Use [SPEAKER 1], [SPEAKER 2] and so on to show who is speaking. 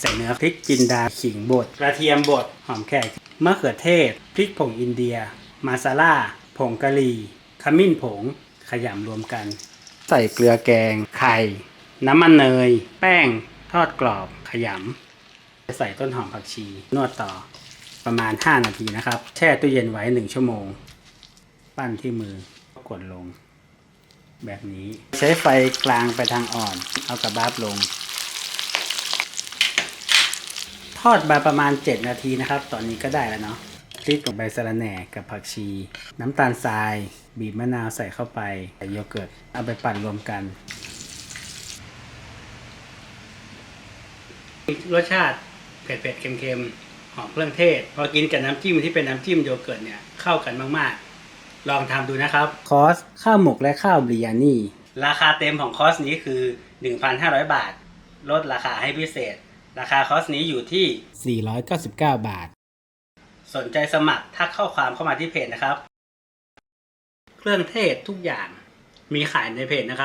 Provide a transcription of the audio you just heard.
[SPEAKER 1] ใส่เนื้อพริกจินดาขิงบดกระเทียมบดหอมแขกมะเขือเทศ พริกผงอินเดีย มาซาล่า ผงกะหรี่ขมิ้นผง ขยำรวมกัน ใส่เกลือแกง ไข่ น้ำมันเนย แป้ง ทอดกรอบ ขยำ ใส่ต้นหอมผักชี นวดต่อประมาณ 5 นาทีนะครับ แช่ตู้เย็นไว้ 1 ชั่วโมง ปั้นที่มือกดลง แบบนี้ ใช้ไฟกลางไปทางอ่อน เอากระบาบลง ทอดไปประมาณ 7 นาทีนะครับ ตอนนี้ก็ได้แล้วเนาะพริกกับใบสะระแหน่กับผักชี น้ำตาลทราย บีบมะนาวใส่เข้าไปใส่โยเกิร์ตเอาไปปั่นรวมกันรสชาติเผ็ดๆ เค็มๆ หอมเครื่องเทศ พอกินกับน้ำจิ้มที่เป็นน้ำจิ้มโยเกิร์ตเนี่ย เข้ากันมากๆ ลองทำดูนะครับ คอส ข้าวหมกและข้าวบริยานี่ ราคาเต็มของคอสนี้คือ 1,500 บาท ลดราคาให้พิเศษ ราคาคอสนี้อยู่ที่ 499 บาท สนใจสมัครทักข้อความเข้ามาที่เพจนะครับ เครื่องเทศทุกอย่างมีขายในเพจนะครับ